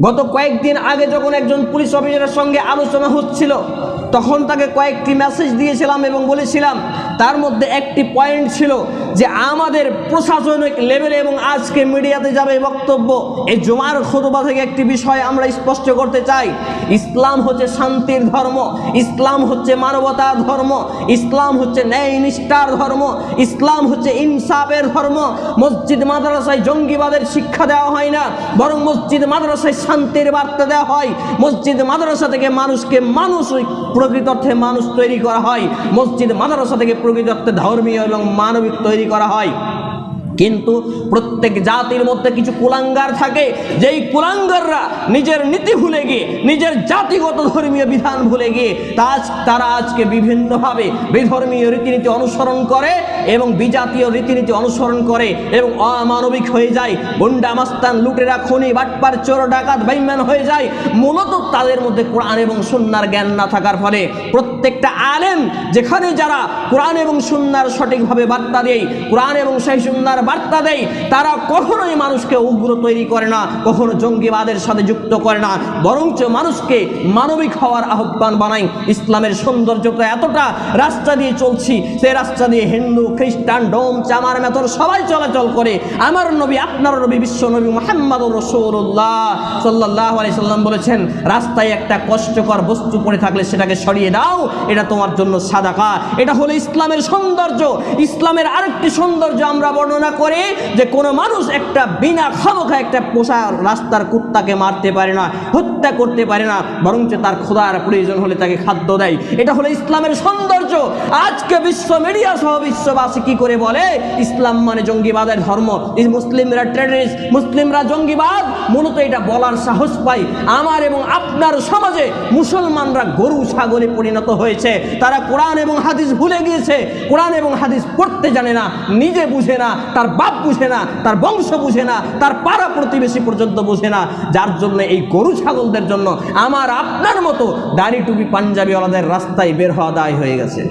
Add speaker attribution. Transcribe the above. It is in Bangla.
Speaker 1: গত কয়েকদিন আগে যখন একজন পুলিশ অফিসারের সঙ্গে আলোচনা হচ্ছিল তখন তাকে কয়েকটি মেসেজ দিয়েছিলাম এবং বলেছিলাম, তার মধ্যে একটি পয়েন্ট ছিল যে আমাদের প্রশাসনিক লেভেলে এবং আজকে মিডিয়াতে যাবে বক্তব্য। এই জমার খোদবা থেকে একটি বিষয় আমরা স্পষ্ট করতে চাই। ইসলাম হচ্ছে শান্তির ধর্ম, ইসলাম হচ্ছে মানবতার ধর্ম, ইসলাম হচ্ছে ন্যায় নিষ্ঠার ধর্ম, ইসলাম হচ্ছে ইনসাফের ধর্ম। মসজিদ, মাদ্রাসায় জঙ্গিবাদের শিক্ষা দেওয়া হয় না, বরং মসজিদ, মাদ্রাসায় শান্তির বার্তা দেওয়া হয়। মসজিদ, মাদ্রাসা থেকে মানুষকে মানুষ প্রকৃত অর্থে মানুষ তৈরি করা হয়। মসজিদ, মাদারসা থেকে প্রকৃত অর্থে ধর্মীয় এবং মানবিক তৈরি করা হয়। কিন্তু প্রত্যেক জাতির মধ্যে কিছু কুলাঙ্গার থাকে। যেই কুলাঙ্গাররা নিজের নীতি ভুলে গিয়ে, নিজের জাতিগত ধর্মীয় বিধান ভুলে গিয়ে, তাজ, তারা আজকে বিভিন্নভাবে বিধর্মীয় রীতিনীতি অনুসরণ করে এবং বিজাতীয় রীতিনীতি অনুসরণ করে এবং অমানবিক হয়ে যায়। গুন্ডা, মাস্তান, লুটেরা, খনি, বাটপার, চোর, ডাকাত বাইম্যান হয়ে যায়। মূলত তাদের মধ্যে কোরআন এবং সুন্নার জ্ঞান না থাকার ফলে প্রত্যেকটা আলেম, যেখানে যারা কোরআন এবং সুন্নার সঠিকভাবে বার্তা দেয়, কোরআন এবং সেই সুন্নার বার্তা দেয়, তারা কখনোই মানুষকে উগ্র তৈরি করে না, কখনো জঙ্গিবাদের সাথে যুক্ত করে না। বরঞ্চ মানুষকে মানবিক হওয়ার আহ্বান বানায়। ইসলামের সৌন্দর্যতা এতটা রাস্তা দিয়ে চলছি সেই রাস্তা দিয়ে হিন্দু, খ্রিস্টান, ডোম, চামার, মেথর সবাই চলাচল করে। আমার নবী, আপনার নবী, বিশ্ব নবী মোহাম্মদ রসৌল্লাহ সাল্লাহ আলি সাল্লাম বলেছেন, রাস্তায় একটা কষ্টকর বস্তু পড়ে থাকলে সেটাকে সরিয়ে দাও, এটা তোমার জন্য সাদাকা। এটা হলো ইসলামের সৌন্দর্য। ইসলামের আরেকটি সৌন্দর্য আমরা বর্ণনা করি যে কোনো মানুষ একটা বিনা খামোখা একটা পোষা রাস্তার কুত্তাকে মারতে পারে না, হত্যা করতে পারে না, বরঞ্চ তার খোদার প্রয়োজন হলে তাকে খাদ্য দেয়। এটা হলো ইসলামের সৌন্দর্য। আজকে বিশ্ব মিডিয়া সহ বিশ্ববাসী কি করে বলে? ইসলাম মানে জঙ্গিবাদের ধর্ম। মুসলিমরা টেররিস্ট মুসলিমরা জঙ্গিবাদ। মূলত এটা বলার সাহস পাই আমার এবং আপনার সমাজে মুসলমানরা গরু, ছাগলে পরিণত হয়েছে। তারা কোরআন এবং হাদিস ভুলে গিয়েছে। কোরআন এবং হাদিস পড়তে জানে না, নিজে বুঝে না। তার বাপ বুঝে না, তার বংশ বুঝে না, তার পাড়া প্রতিবেশী পর্যন্ত বুঝে না। যার জন্য এই গরু ছাগলদের জন্য আমার আপনার মতো দাড়ি টুপি পাঞ্জাবিওয়ালাদের রাস্তায় বের হওয়া দায় হয়ে গেছে।